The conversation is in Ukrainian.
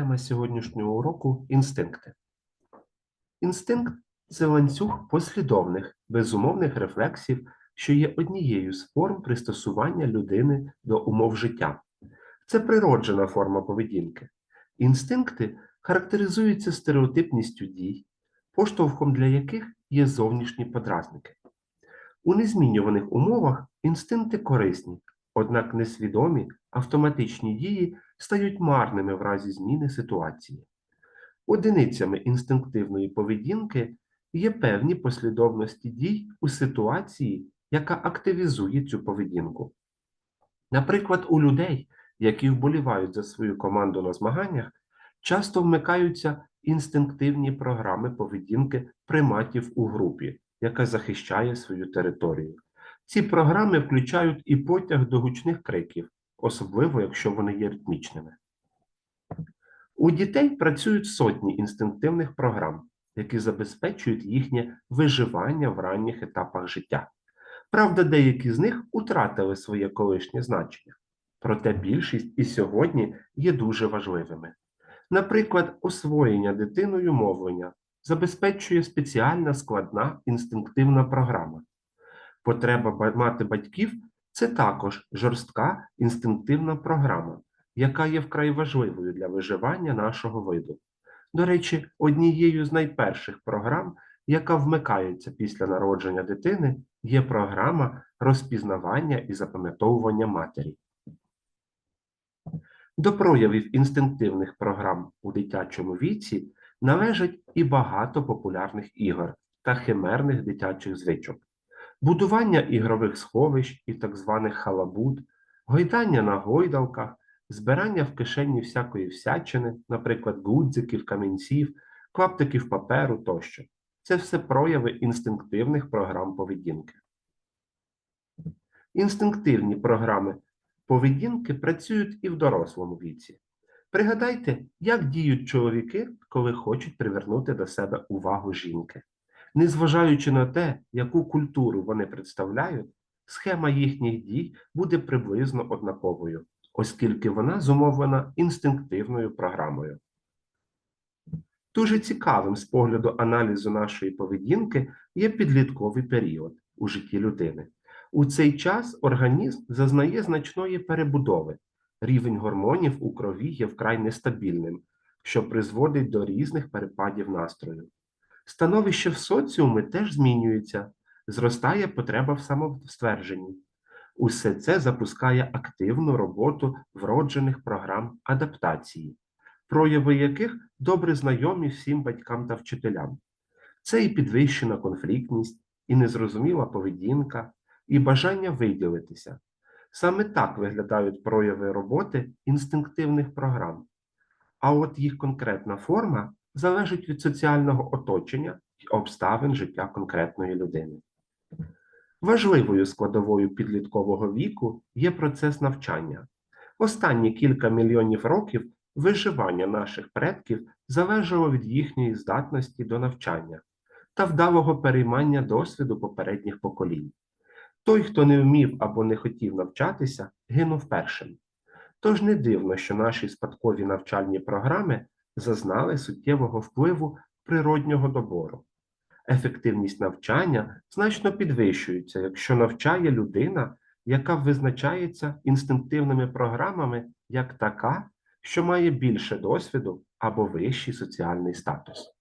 Тема сьогоднішнього уроку інстинкти. Інстинкт це ланцюг послідовних, безумовних рефлексів, що є однією з форм пристосування людини до умов життя. Це природжена форма поведінки. Інстинкти характеризуються стереотипністю дій, поштовхом для яких є зовнішні подразники. У незмінюваних умовах інстинкти корисні, однак несвідомі автоматичні дії стають марними в разі зміни ситуації. Одиницями інстинктивної поведінки є певні послідовності дій у ситуації, яка активізує цю поведінку. Наприклад, у людей, які вболівають за свою команду на змаганнях, часто вмикаються інстинктивні програми поведінки приматів у групі, яка захищає свою територію. Ці програми включають і потяг до гучних криків, особливо якщо вони є ритмічними. У дітей працюють сотні інстинктивних програм, які забезпечують їхнє виживання в ранніх етапах життя. Правда, деякі з них утратили своє колишнє значення, проте більшість і сьогодні є дуже важливими. Наприклад, освоєння дитиною мовлення забезпечує спеціальна складна інстинктивна програма. Потреба мати батьків це також жорстка інстинктивна програма, яка є вкрай важливою для виживання нашого виду. До речі, однією з найперших програм, яка вмикається після народження дитини, є програма розпізнавання і запам'ятовування матері. До проявів інстинктивних програм у дитячому віці належать і багато популярних ігор та химерних дитячих звичок будування ігрових сховищ і так званих халабуд, гойдання на гойдалках, збирання в кишені всякої всячини, наприклад, гудзиків, камінців, клаптиків паперу тощо. Це все прояви інстинктивних програм поведінки. Інстинктивні програми поведінки працюють і в дорослому віці. Пригадайте, як діють чоловіки, коли хочуть привернути до себе увагу жінки. Незважаючи на те, яку культуру вони представляють, схема їхніх дій буде приблизно однаковою, оскільки вона зумовлена інстинктивною програмою. Дуже цікавим з погляду аналізу нашої поведінки є підлітковий період у житті людини. У цей час організм зазнає значної перебудови. Рівень гормонів у крові є вкрай нестабільним, що призводить до різних перепадів настрою. Становище в соціумі теж змінюється, зростає потреба в самоствердженні. Усе це запускає активну роботу вроджених програм адаптації, прояви яких добре знайомі всім батькам та вчителям. Це і підвищена конфліктність, і незрозуміла поведінка, і бажання виділитися. Саме так виглядають прояви роботи інстинктивних програм. А от їх конкретна форма залежить від соціального оточення і обставин життя конкретної людини. Важливою складовою підліткового віку є процес навчання. Останні кілька мільйонів років виживання наших предків залежало від їхньої здатності до навчання та вдалого переймання досвіду попередніх поколінь. Той, хто не вмів або не хотів навчатися, гинув першим. Тож не дивно, що наші спадкові навчальні програми зазнали суттєвого впливу природнього добору. Ефективність навчання значно підвищується, якщо навчає людина, яка визначається інстинктивними програмами як така, що має більше досвіду або вищий соціальний статус.